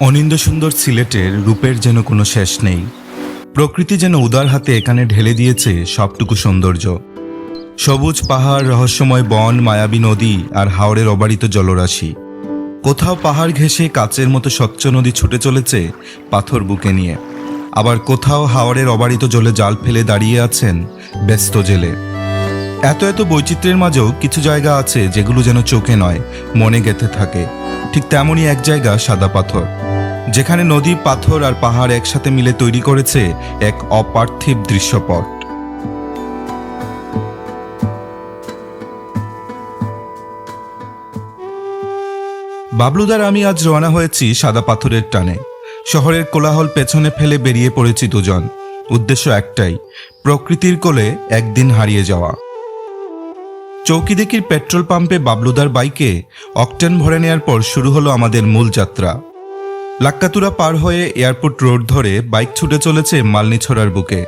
অনিন্দ সুন্দর সিলেটের রূপের যেন কোনো শেষ নেই। প্রকৃতি যেন উদার হাতে এখানে ঢেলে দিয়েছে সবটুকু সৌন্দর্য। সবুজ পাহাড়, রহস্যময় বন, মায়াবী নদী আর হাওড়ের অবারিত জলরাশি। কোথাও পাহাড় ঘেঁষে কাচের মতো স্বচ্ছ নদী ছুটে চলেছে পাথর বুকে নিয়ে। আবার কোথাও হাওড়ের অবারিত জলে জাল ফেলে দাঁড়িয়ে আছেন ব্যস্ত জেলে। এত এত বৈচিত্র্যের মাঝেও কিছু জায়গা আছে যেগুলো যেন চোখে নয়, মনে গেঁথে থাকে। ঠিক তেমনই এক জায়গা সাদা পাথর। যেখানে নদী, পাথর আর পাহাড় একসাথে মিলে তৈরি করেছে এক অপার্থিব দৃশ্যপট। বাবলুদার আমি আজ রওনা হয়েছি সাদা পাথরের টানে। শহরের কোলাহল পেছনে ফেলে বেরিয়ে পড়েছি দুজন। উদ্দেশ্য একটাই, প্রকৃতির কোলে একদিন হারিয়ে যাওয়া। চৌকিদেকির পেট্রোল পাম্পে বাবলুদার বাইকে অকটেন ভরে নেয়ার পর শুরু হলো আমাদের মূল যাত্রা। লাক্কাতুরা পার হয়ে এয়ারপোর্ট রোড ধরে বাইক ছুটে চলেছে মালনিছড়ার বুকে।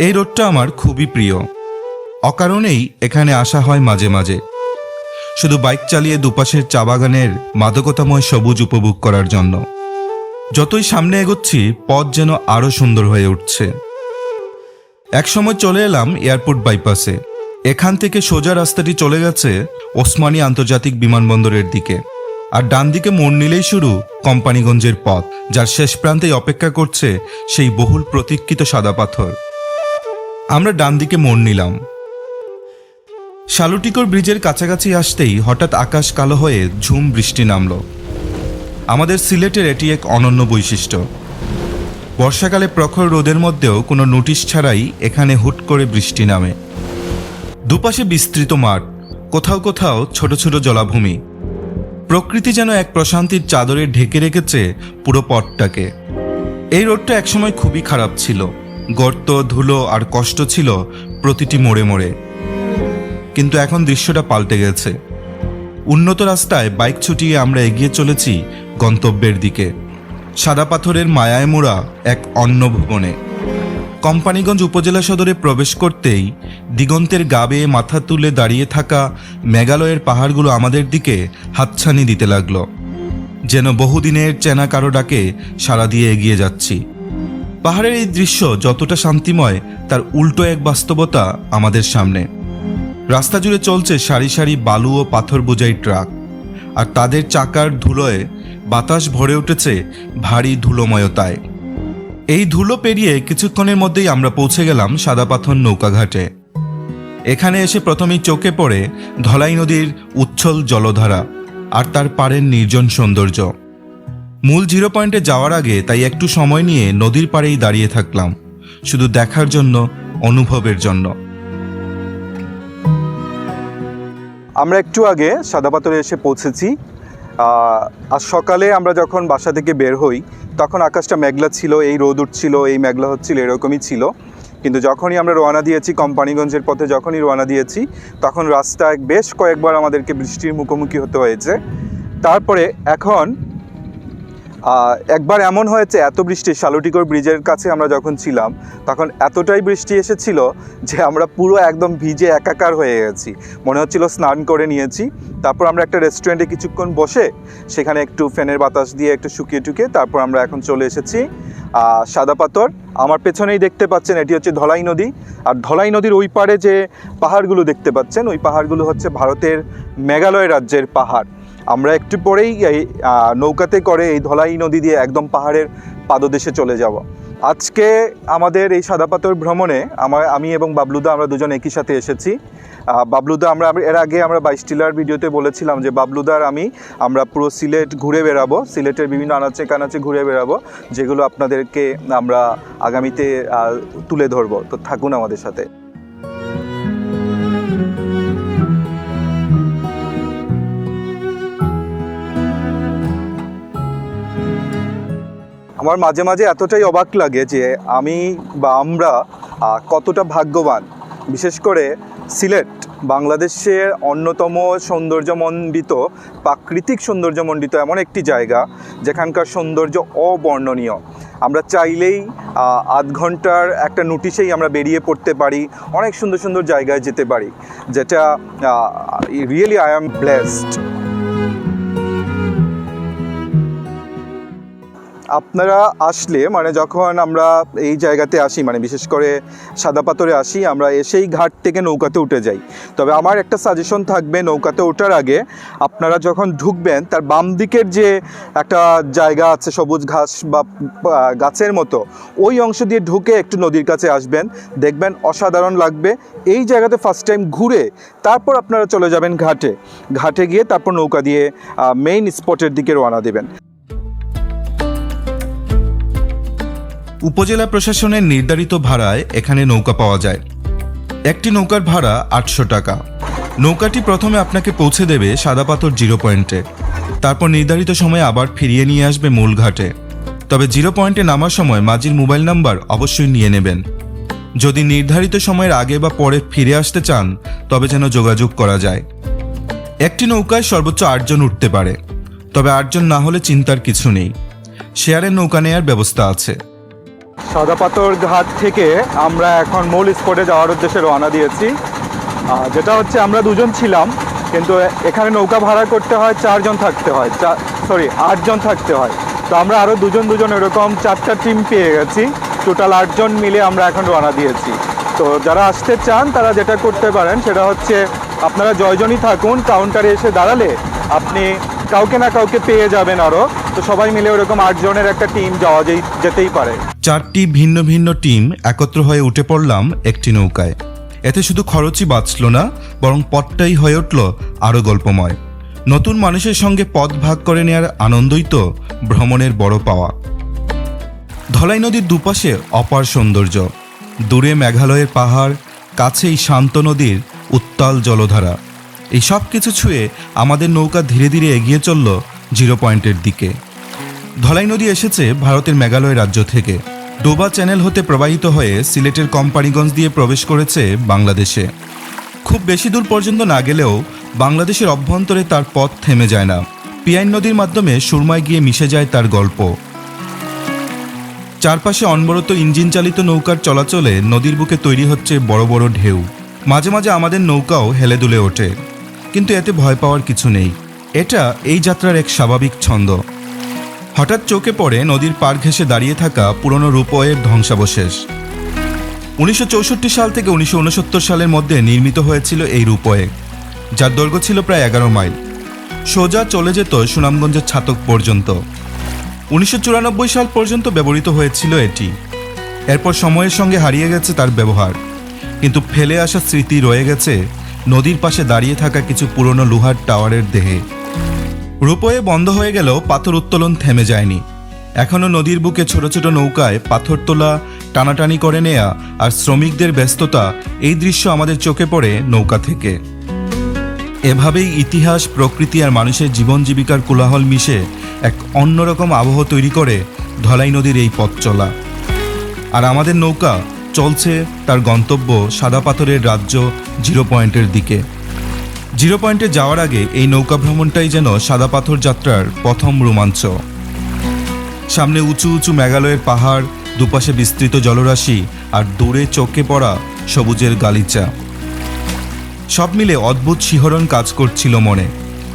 এই রোডটা আমার খুবই প্রিয়। অকারণেই এখানে আসা হয় মাঝে মাঝে। শুধু বাইক চালিয়ে দুপাশের চা বাগানের মাদকতাময় সবুজ উপভোগ করার জন্য। যতই সামনে এগোচ্ছি, পথ যেন আরও সুন্দর হয়ে উঠছে। একসময় চলে এলাম এয়ারপোর্ট বাইপাসে। এখান থেকে সোজা রাস্তাটি চলে গেছে ওসমানী আন্তর্জাতিক বিমানবন্দরের দিকে। আর ডান দিকে মোড় নিলেই শুরু কোম্পানিগঞ্জের পথ, যার শেষ প্রান্তেই অপেক্ষা করছে সেই বহুল প্রতীক্ষিত সাদা পাথর। আমরা ডান দিকে মোড় নিলাম। শালুটিকর ব্রিজের কাছাকাছি আসতেই হঠাৎ আকাশ কালো হয়ে ঝুম বৃষ্টি নামল। আমাদের সিলেটের এটি এক অনন্য বৈশিষ্ট্য। বর্ষাকালে প্রখর রোদের মধ্যেও কোনো নোটিশ ছাড়াই এখানে হুট করে বৃষ্টি নামে। দুপাশে বিস্তৃত মাঠ, কোথাও কোথাও ছোট ছোট জলাভূমি। প্রকৃতি যেন এক প্রশান্তির চাদরে ঢেকে রেখেছে পুরো পথটাকে। এই রোডটা একসময় খুবই খারাপ ছিল। গর্ত, ধুলো আর কষ্ট ছিল প্রতিটি মোড়ে মোড়ে। কিন্তু এখন দৃশ্যটা পাল্টে গেছে। উন্নত রাস্তায় বাইক ছুটিয়ে আমরা এগিয়ে চলেছি গন্তব্যের দিকে। সাদা পাথরের মায়ায় মোড়া এক অন্য ভুবনে কোম্পানিগঞ্জ উপজেলা সদরে প্রবেশ করতেই দিগন্তের গা বেয়ে মাথা তুলে দাঁড়িয়ে থাকা মেঘালয়ের পাহাড়গুলো আমাদের দিকে হাতছানি দিতে লাগল। যেন বহুদিনের চেনা কারও ডাকে সাড়া দিয়ে এগিয়ে যাচ্ছি। পাহাড়ের এই দৃশ্য যতটা শান্তিময়, তার উল্টো এক বাস্তবতা আমাদের সামনে। রাস্তা জুড়ে চলছে সারি সারি বালু ও পাথর বোঝাই ট্রাক। আর তাদের চাকার ধুলোয় বাতাস ভরে উঠেছে ভারী ধুলোময়তায়। এই ধুলো পেরিয়ে কিছুক্ষণের মধ্যেই আমরা পৌঁছে গেলাম সাদা পাথর নৌকাঘাটে। এখানে এসে প্রথমেই চোখে পড়ে ধলাই নদীর উচ্ছল জলধারা আর তার পাড়ের নির্জন সৌন্দর্য। মূল জিরো পয়েন্টে যাওয়ার আগে তাই একটু সময় নিয়ে নদীর পাড়েই দাঁড়িয়ে থাকলাম, শুধু দেখার জন্য, অনুভবের জন্য। আমরা একটু আগে সাদাপাথরে এসে পৌঁছেছি। আজ সকালে আমরা যখন বাসা থেকে বের হই, তখন আকাশটা মেঘলা ছিল, এই রোদ উঠছিল, এই মেঘলা হচ্ছিল, এরকমই ছিল। কিন্তু যখনই আমরা রওনা দিয়েছি কোম্পানিগঞ্জের পথে, যখনই রওনা দিয়েছি, তখন রাস্তায় বেশ কয়েকবার আমাদেরকে বৃষ্টির মুখোমুখি হতে হয়েছে। তারপরে এখন একবার এমন হয়েছে, এত বৃষ্টি, শালুটিকর ব্রিজের কাছে আমরা যখন ছিলাম, তখন এতটাই বৃষ্টি এসেছিল যে আমরা পুরো একদম ভিজে একাকার হয়ে গেছি। মনে হচ্ছিল স্নান করে নিয়েছি। তারপর আমরা একটা রেস্টুরেন্টে কিছুক্ষণ বসে, সেখানে একটু ফ্যানের বাতাস দিয়ে একটু শুকিয়ে টুকিয়ে তারপর আমরা এখন চলে এসেছি সাদা পাথর। আমার পেছনেই দেখতে পাচ্ছেন, এটি হচ্ছে ধলাই নদী। আর ধলাই নদীর ওই পারে যে পাহাড়গুলো দেখতে পাচ্ছেন, ওই পাহাড়গুলো হচ্ছে ভারতের মেঘালয় রাজ্যের পাহাড়। আমরা একটু পরেই এই নৌকাতে করে এই ধলাই নদী দিয়ে একদম পাহাড়ের পাদদেশে চলে যাব। আজকে আমাদের এই সাদাপাতর ভ্রমণে আমার, আমি এবং বাবলুদা আমরা দুজন একই সাথে এসেছি। বাবলুদা আমরা- এর আগে আমরা বাইশ টিলার ভিডিওতে বলেছিলাম যে বাবলুদার আমি, আমরা পুরো সিলেট ঘুরে বেড়াবো, সিলেটের বিভিন্ন আনাচে কানাচে ঘুরে বেড়াবো, যেগুলো আপনাদেরকে আমরা আগামীতে তুলে ধরবো। তো থাকুন আমাদের সাথে। আমার মাঝে মাঝে এতটাই অবাক লাগে যে আমি বা আমরা কতটা ভাগ্যবান। বিশেষ করে সিলেট, বাংলাদেশের অন্যতম সৌন্দর্যমণ্ডিত, প্রাকৃতিক সৌন্দর্যমণ্ডিত এমন একটি জায়গা, যেখানকার সৌন্দর্য অবর্ণনীয়। আমরা চাইলেই আধ ঘণ্টার একটা নোটিশেই আমরা বেরিয়ে পড়তে পারি, অনেক সুন্দর সুন্দর জায়গায় যেতে পারি, যেটা রিয়েলি আই অ্যাম ব্লেসড। আপনারা আসলে মানে যখন আমরা এই জায়গাতে আসি মানে বিশেষ করে সাদা পাথরে আসি, আমরা এসেই ঘাট থেকে নৌকাতে উঠে যাই। তবে আমার একটা সাজেশন থাকবে, নৌকাতে ওঠার আগে আপনারা যখন ঢুকবেন, তার বাম দিকের যে একটা জায়গা আছে, সবুজ ঘাস বা গাছের মতো, ওই অংশ দিয়ে ঢুকে একটু নদীর কাছে আসবেন। দেখবেন অসাধারণ লাগবে। এই জায়গাতে ফার্স্ট টাইম ঘুরে, তারপর আপনারা চলে যাবেন ঘাটে। ঘাটে গিয়ে তারপর নৌকা দিয়ে মেইন স্পটের দিকে রওনা দেবেন। উপজেলা প্রশাসনের নির্ধারিত ভাড়ায় এখানে নৌকা পাওয়া যায়। একটি নৌকার ভাড়া আটশো টাকা। নৌকাটি প্রথমে আপনাকে পৌঁছে দেবে সাদাপাথর জিরো পয়েন্টে। তারপর নির্ধারিত সময়ে আবার ফিরিয়ে নিয়ে আসবে মূল ঘাটে। তবে জিরো পয়েন্টে নামার সময় মাঝির মোবাইল নাম্বার অবশ্যই নিয়ে নেবেন। যদি নির্ধারিত সময়ের আগে বা পরে ফিরে আসতে চান, তবে যেন যোগাযোগ করা যায়। একটি নৌকায় সর্বোচ্চ আটজন উঠতে পারে। তবে আটজন না হলে চিন্তার কিছু নেই। শেয়ারের নৌকা নেয়ার ব্যবস্থা আছে। সাদাপাথর ঘাট থেকে আমরা এখন মূল স্পটে যাওয়ার উদ্দেশ্যে রওনা দিয়েছি। যেটা হচ্ছে আমরা দুজন ছিলাম, কিন্তু এখানে নৌকা ভাড়া করতে হয়, চারজন থাকতে হয় সরি আটজন থাকতে হয়। তো আমরা আরও দুজন দুজন এরকম চারটা টিম পেয়ে গেছি টোটাল আটজন মিলে আমরা এখন রওনা দিয়েছি। তো যারা আসতে চান, তারা যেটা করতে পারেন, সেটা হচ্ছে আপনারা জয়জনই থাকুন কাউন্টারে এসে দাঁড়ালে আপনি কাউকে না কাউকে পেয়ে যাবেন আরও তো সবাই মিলে ওরকম আটজনের একটা টিম যাওয়া যেতেই পারে। চারটি ভিন্ন ভিন্ন টিম একত্র হয়ে উঠে পড়লাম একটি নৌকায়। এতে শুধু খরচই বাঁচল না, বরং পথটাই হয়ে উঠল আরও গল্পময়। নতুন মানুষের সঙ্গে পথ ভাগ করে নেয়ার আনন্দই তো ভ্রমণের বড় পাওয়া। ধলাই নদীর দুপাশে অপার সৌন্দর্য। দূরে মেঘালয়ের পাহাড়, কাছেই শান্ত নদীর উত্তাল জলধারা। এই সব কিছু ছুঁয়ে আমাদের নৌকা ধীরে ধীরে এগিয়ে চলল জিরো পয়েন্টের দিকে। ধলাই নদী এসেছে ভারতের মেঘালয় রাজ্য থেকে। ডোবা চ্যানেল হতে প্রবাহিত হয়ে সিলেটের কোম্পানিগঞ্জ দিয়ে প্রবেশ করেছে বাংলাদেশে। খুব বেশি দূর পর্যন্ত না গেলেও বাংলাদেশের অভ্যন্তরে তার পথ থেমে যায় না। পিয়াইন নদীর মাধ্যমে সুরমায় গিয়ে মিশে যায় তার গল্প। চারপাশে অনবরত ইঞ্জিন চালিত নৌকার চলাচলে নদীর বুকে তৈরি হচ্ছে বড় বড় ঢেউ। মাঝে মাঝে আমাদের নৌকাও হেলে দুলে ওঠে। কিন্তু এতে ভয় পাওয়ার কিছু নেই। এটা এই যাত্রার এক স্বাভাবিক ছন্দ। হঠাৎ চোখে পড়ে নদীর পার ঘেঁষে দাঁড়িয়ে থাকা পুরনো রূপয়ের ধ্বংসাবশেষ। উনিশশো চৌষট্টি সাল থেকে উনিশশো উনসত্তর সালের মধ্যে নির্মিত হয়েছিল এই রূপয়ে, যার দৈর্ঘ্য ছিল প্রায় এগারো মাইল। সোজা চলে যেত সুনামগঞ্জের ছাতক পর্যন্ত। উনিশশো চুরানব্বই সাল পর্যন্ত ব্যবহৃত হয়েছিল এটি। এরপর সময়ের সঙ্গে হারিয়ে গেছে তার ব্যবহার। কিন্তু ফেলে আসা স্মৃতি রয়ে গেছে নদীর পাশে দাঁড়িয়ে থাকা কিছু পুরনো লোহার টাওয়ারের দেহে। রূপয়ে বন্ধ হয়ে গেলেও পাথর উত্তোলন থেমে যায়নি। এখনও নদীর বুকে ছোট ছোট নৌকায় পাথর তোলা, টানাটানি করে নেয়া আর শ্রমিকদের ব্যস্ততা এই দৃশ্য আমাদের চোখে পড়ে নৌকা থেকে। এভাবেই ইতিহাস, প্রকৃতি আর মানুষের জীবন জীবিকার কোলাহল মিশে এক অন্যরকম আবহ তৈরি করে ধলাই নদীর এই পথ চলা। আর আমাদের নৌকা চলছে তার গন্তব্য সাদা পাথরের রাজ্য জিরো পয়েন্টের দিকে। জিরো পয়েন্টে যাওয়ার আগে এই নৌকা ভ্রমণটাই যেন সাদা পাথর যাত্রার প্রথম রোমাঞ্চ। সামনে উঁচু উঁচু মেঘালয়ের পাহাড়, দুপাশে বিস্তৃত জলরাশি আর দূরে চোখে পড়া সবুজের গালিচা। সব মিলে অদ্ভুত শিহরণ কাজ করছিল মনে,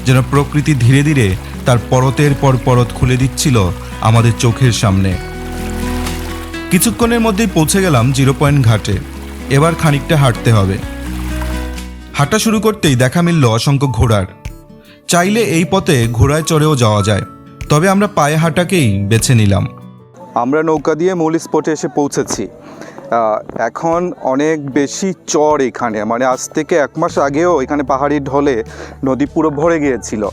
যেন প্রকৃতি ধীরে ধীরে তার পরতের পর পরত খুলে দিচ্ছিল আমাদের চোখের সামনে। কিছুক্ষণের মধ্যেই পৌঁছে গেলাম জিরো পয়েন্ট ঘাটে। এবার খানিকটা হাঁটতে হবে। হাঁটা শুরু করতেই দেখা মিলল অসংখ্য ঘোড়ার। চাইলে এই পথে ঘোড়ায় চড়েও যাওয়া যায়। তবে আমরা পায়ে হাঁটাকেই বেছে নিলাম। আমরা নৌকা দিয়ে মূল স্পটে এসে পৌঁছেছি। এখন অনেক বেশি চর এখানে। মানে আজ থেকে এক মাস আগেও এখানে পাহাড়ি ঢলে নদী পুরো ভরে গিয়েছিল।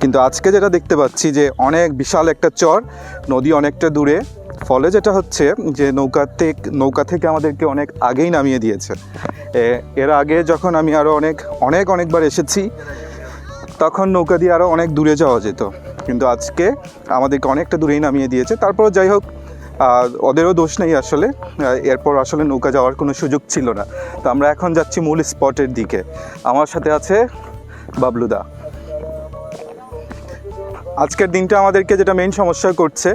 কিন্তু আজকে যেটা দেখতে পাচ্ছি যে অনেক বিশাল একটা চর, নদী অনেকটা দূরে। ফলে যেটা হচ্ছে যে নৌকা থেকে নৌকা থেকে আমাদেরকে অনেক আগেই নামিয়ে দিয়েছে। এর আগে যখন আমি আরও অনেক অনেক অনেকবার এসেছি, তখন নৌকা দিয়ে আরও অনেক দূরে যাওয়া যেত। কিন্তু আজকে আমাদেরকে অনেকটা দূরেই নামিয়ে দিয়েছে। তারপর যাই হোক ওদেরও দোষ নেই আসলে। এরপর আসলে নৌকা যাওয়ার কোনো সুযোগ ছিল না। তো আমরা এখন যাচ্ছি মূল স্পটের দিকে। আমার সাথে আছে বাবলুদা। আজকের দিনটা আমাদেরকে যেটা মেইন সমস্যা করছে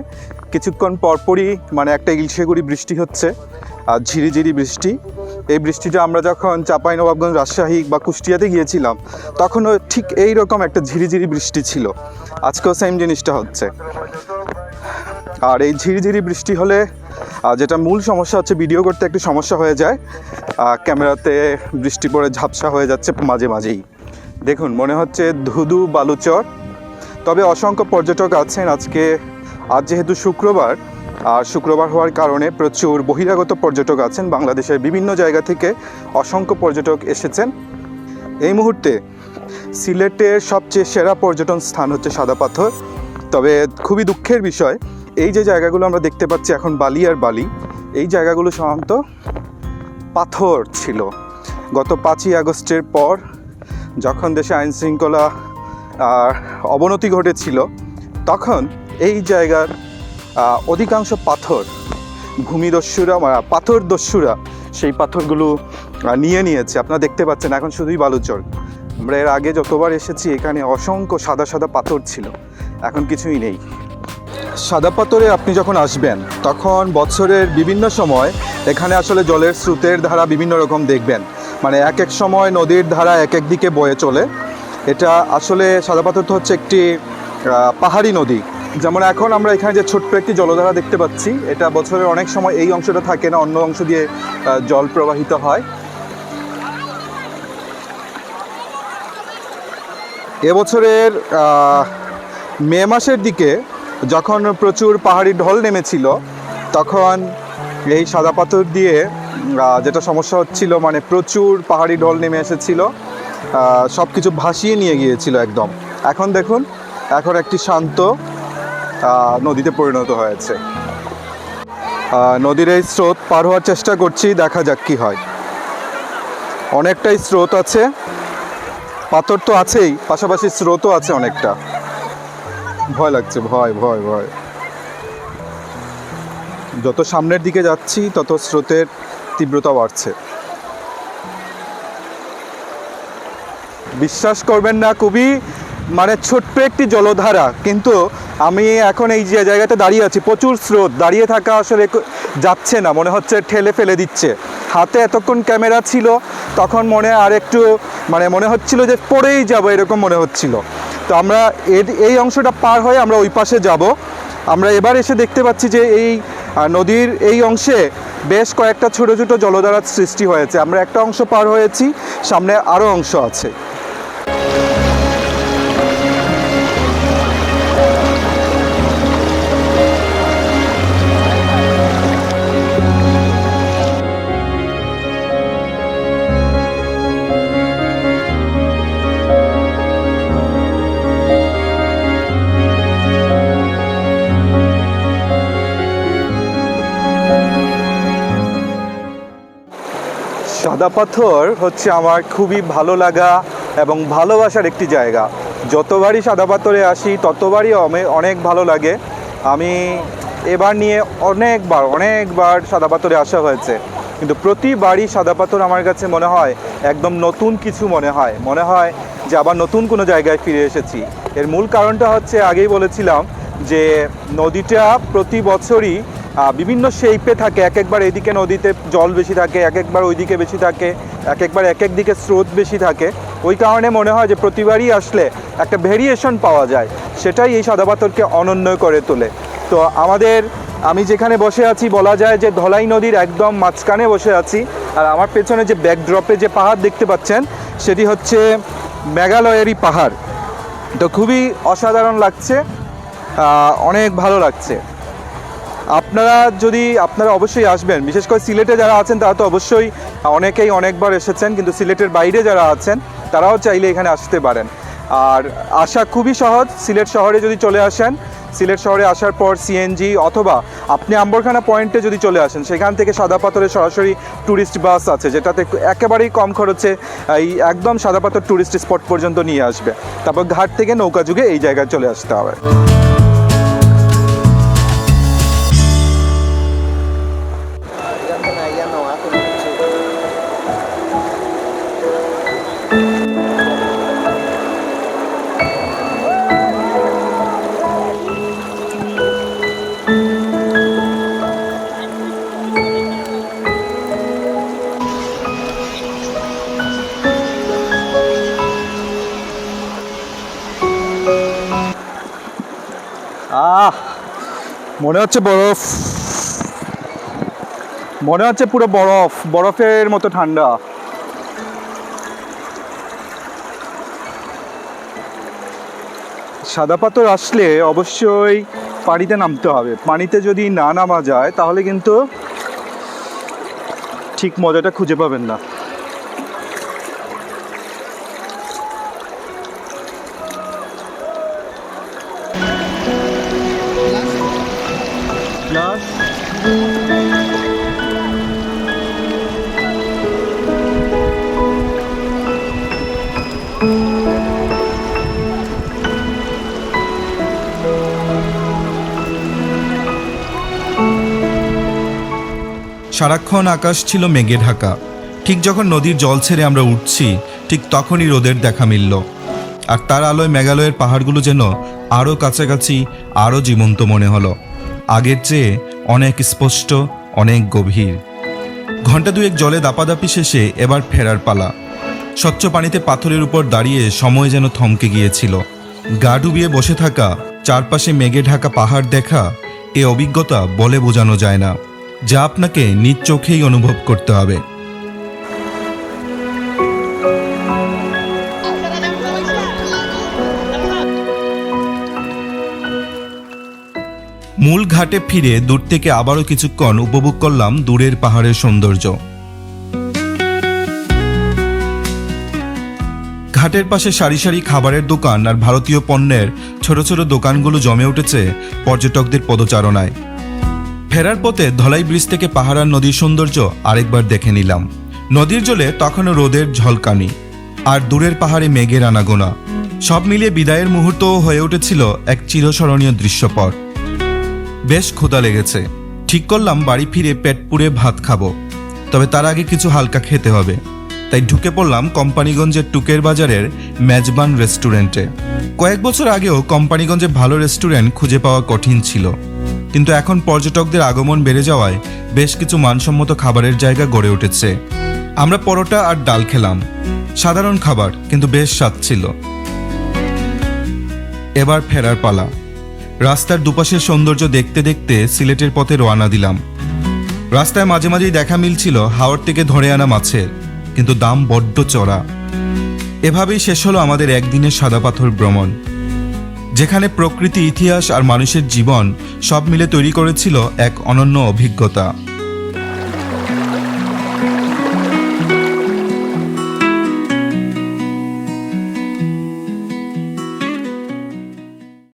কিছুক্ষণ পরপরই মানে একটা ইলশেগুড়ি বৃষ্টি হচ্ছে, আর ঝিরিঝিরি বৃষ্টি। এই বৃষ্টিটা আমরা যখন চাপাই নবাবগঞ্জ, রাজশাহী বা কুষ্টিয়াতে গিয়েছিলাম, তখনও ঠিক এই রকম একটা ঝিরিঝিরি বৃষ্টি ছিল। আজকেও সেম জিনিসটা হচ্ছে। আর এই ঝিরিঝিরি বৃষ্টি হলে যেটা মূল সমস্যা হচ্ছে ভিডিও করতে একটু সমস্যা হয়ে যায় ক্যামেরাতে বৃষ্টি পড়ে ঝাপসা হয়ে যাচ্ছে মাঝে মাঝেই। দেখুন, মনে হচ্ছে ধুধু বালুচর। তবে অসংখ্য পর্যটক আছেন আজকে আজ যেহেতু শুক্রবার, আর শুক্রবার হওয়ার কারণে প্রচুর বহিরাগত পর্যটক আছেন। বাংলাদেশের বিভিন্ন জায়গা থেকে অসংখ্য পর্যটক এসেছেন। এই মুহূর্তে সিলেটের সবচেয়ে সেরা পর্যটন স্থান হচ্ছে সাদা পাথর। তবে খুবই দুঃখের বিষয়, এই যে জায়গাগুলো আমরা দেখতে পাচ্ছি এখন বালি আর বালি, এই জায়গাগুলো সাধারণত পাথর ছিল। গত পাঁচই আগস্টের পর যখন দেশে আইন শৃঙ্খলা আর অবনতি ঘটেছিল, তখন এই জায়গার অধিকাংশ পাথর, ভূমিদস্যুরা মানে পাথর দস্যুরা সেই পাথরগুলো নিয়ে নিয়েছে। আপনারা দেখতে পাচ্ছেন, এখন শুধুই বালুচর আমরা এর আগে যতবার এসেছি, এখানে অসংখ্য সাদা সাদা পাথর ছিল। এখন কিছুই নেই। সাদা পাথরে আপনি যখন আসবেন, তখন বছরের বিভিন্ন সময় এখানে আসলে জলের স্রোতের ধারা বিভিন্ন রকম দেখবেন। মানে এক এক সময় নদীর ধারা এক এক দিকে বয়ে চলে। এটা আসলে সাদা পাথর তো হচ্ছে একটি পাহাড়ি নদী। যেমন এখন আমরা এখানে যে ছোট্ট একটি জলধারা দেখতে পাচ্ছি, এটা বছরের অনেক সময় এই অংশটা থাকে না, অন্য অংশ দিয়ে জল প্রবাহিত হয়। এবছরের মে মাসের দিকে যখন প্রচুর পাহাড়ি ঢল নেমেছিল, তখন এই সাদা পাথর দিয়ে যেটা সমস্যা হচ্ছিল মানে প্রচুর পাহাড়ি ঢল নেমে এসেছিল সব কিছু ভাসিয়ে নিয়ে গিয়েছিল একদম। এখন দেখুন, এখন একটি শান্ত নদীতে পরিণত হয়েছে। নদীর এই স্রোত পার হওয়ার চেষ্টা করছি, দেখা যাক কি হয়। অনেকটাই স্রোত আছে। পাথর তো আছেই, পাশাপাশি স্রোতও আছে অনেকটা। ভয় লাগছে, ভয় ভয় ভয়। যত সামনের দিকে যাচ্ছি, তত স্রোতের তীব্রতা বাড়ছে। বিশ্বাস করবেন না খুবই মানে ছোট্ট একটি জলধারা, কিন্তু আমি এখন এই যে জায়গাতে দাঁড়িয়ে আছি, প্রচুর স্রোত, দাঁড়িয়ে থাকা আসলে যাচ্ছে না, মনে হচ্ছে ঠেলে ফেলে দিচ্ছে। হাতে এতক্ষণ ক্যামেরা ছিল, তখন মনে আর একটু মানে মনে হচ্ছিল যে পড়েই যাব, এরকম মনে হচ্ছিল। তো আমরা এর- এই অংশটা পার হয়ে আমরা ওই পাশে যাব। আমরা এবার এসে দেখতে পাচ্ছি যে এই নদীর এই অংশে বেশ কয়েকটা ছোট ছোট জলধারার সৃষ্টি হয়েছে। আমরা একটা অংশ পার হয়েছি, সামনে আরও অংশ আছে। সাদা পাথর হচ্ছে আমার খুবই ভালো লাগা এবং ভালোবাসার একটি জায়গা। যতবারই সাদা পাথরে আসি, ততবারই অনেক ভালো লাগে। আমি এবার নিয়ে অনেকবার অনেকবার সাদা পাথরে আসা হয়েছে। কিন্তু প্রতিবারই সাদা পাথর আমার কাছে মনে হয় একদম নতুন কিছু মনে হয়। মনে হয় যে আবার নতুন কোনো জায়গায় ফিরে এসেছি। এর মূল কারণটা হচ্ছে আগেই বলেছিলাম যে নদীটা প্রতি বছরই বিভিন্ন শেপে থাকে এক একবার এদিকে নদীতে জল বেশি থাকে এক একবার ওইদিকে বেশি থাকে এক একবার এক এক দিকে স্রোত বেশি থাকে। ওই কারণে মনে হয় যে প্রতিবারই আসলে একটা ভেরিয়েশন পাওয়া যায়। সেটাই এই সাদা পাথরকে অনন্য করে তোলে। তো আমাদের, আমি যেখানে বসে আছি, বলা যায় যে ধলাই নদীর একদম মাঝখানে বসে আছি। আর আমার পেছনে যে ব্যাকড্রপে যে পাহাড় দেখতে পাচ্ছেন, সেটি হচ্ছে মেঘালয়েরই পাহাড়। তো খুবই অসাধারণ লাগছে অনেক ভালো লাগছে। আপনারা যদি, আপনারা অবশ্যই আসবেন। বিশেষ করে সিলেটে যারা আছেন, তারা তো অবশ্যই অনেকেই অনেকবার এসেছেন, কিন্তু সিলেটের বাইরে যারা আছেন, তারাও চাইলে এখানে আসতে পারেন। আর আসা খুবই সহজ, সিলেট শহরে যদি চলে আসেন, সিলেট শহরে আসার পর সিএনজি অথবা আপনি আম্বরখানা পয়েন্টে যদি চলে আসেন, সেখান থেকে সাদা পাথরে সরাসরি ট্যুরিস্ট বাস আছে, যেটাতে একেবারেই কম খরচে এই একদম সাদা পাথর ট্যুরিস্ট স্পট পর্যন্ত নিয়ে আসবে। তারপর ঘাট থেকে নৌকা যুগে এই জায়গায় চলে আসতে হবে। মনে হচ্ছে বরফ। মনে হচ্ছে পুরো বরফ, বরফের মতো ঠান্ডা। সাদা পাথর আসলে অবশ্যই পানিতে নামতে হবে। পানিতে যদি না নামা যায়, তাহলে কিন্তু ঠিক মজাটা খুঁজে পাবেন না। সারাক্ষণ আকাশ ছিল মেঘে ঢাকা। ঠিক যখন নদীর জল ছেড়ে আমরা উঠছি, ঠিক তখনই রোদের দেখা মিলল। আর তার আলোয় মেঘালয়ের পাহাড়গুলো যেন আরও কাছাকাছি, আরও জীবন্ত মনে হলো। আগের চেয়ে অনেক স্পষ্ট, অনেক গভীর। ঘণ্টা দুয়েক জলে দাপাদাপি শেষে এবার ফেরার পালা। স্বচ্ছ পানিতে পাথরের উপর দাঁড়িয়ে সময় যেন থমকে গিয়েছিল। গা ডুবিয়ে বসে থাকা, চারপাশে মেঘে ঢাকা পাহাড় দেখা, এ অভিজ্ঞতা বলে বোঝানো যায় না। যা আপনাকে নিজ চোখেই অনুভব করতে হবে। মূল ঘাটে ফিরে দূর থেকে আবারও কিছুক্ষণ উপভোগ করলাম দূরের পাহাড়ের সৌন্দর্য। ঘাটের পাশে সারি সারি খাবারের দোকান আর ভারতীয় পণ্যের ছোট ছোট দোকানগুলো জমে উঠেছে পর্যটকদের পদচারণায়। ফেরার পথে ধলাই ব্রিজ থেকে পাহাড়ার নদীর সৌন্দর্য আরেকবার দেখে নিলাম। নদীর জলে তখনও রোদের ঝলকানি, আর দূরের পাহাড়ে মেঘের আনাগোনা। সব মিলিয়ে বিদায়ের মুহূর্তও হয়ে উঠেছিল এক চিরস্মরণীয় দৃশ্যপট। বেশ ক্ষুধা লেগেছে। ঠিক করলাম বাড়ি ফিরে পেট পুড়ে ভাত খাব, তবে তার আগে কিছু হালকা খেতে হবে। তাই ঢুকে পড়লাম কোম্পানিগঞ্জের টুকের বাজারের মেজবান রেস্টুরেন্টে। কয়েক বছর আগেও কোম্পানিগঞ্জে ভালো রেস্টুরেন্ট খুঁজে পাওয়া কঠিন ছিল। কিন্তু এখন পর্যটকদের আগমন বেড়ে যাওয়ায় বেশ কিছু মানসম্মত খাবারের জায়গা গড়ে উঠেছে। আমরা পরোটা আর ডাল খেলাম। সাধারণ খাবার, কিন্তু বেশ স্বাদ ছিল। এবার ফেরার পালা। রাস্তার দুপাশের সৌন্দর্য দেখতে দেখতে সিলেটের পথে রওনা দিলাম। রাস্তায় মাঝে মাঝেই দেখা মিলছিল হাওড় থেকে ধরে আনা মাছের। কিন্তু দাম বড্ড চড়া। এভাবেই শেষ হলো আমাদের একদিনের সাদা পাথর ভ্রমণ। যেখানে প্রকৃতি, ইতিহাস আর মানুষের জীবন সব মিলে তৈরি করেছিল এক অনন্য অভিজ্ঞতা।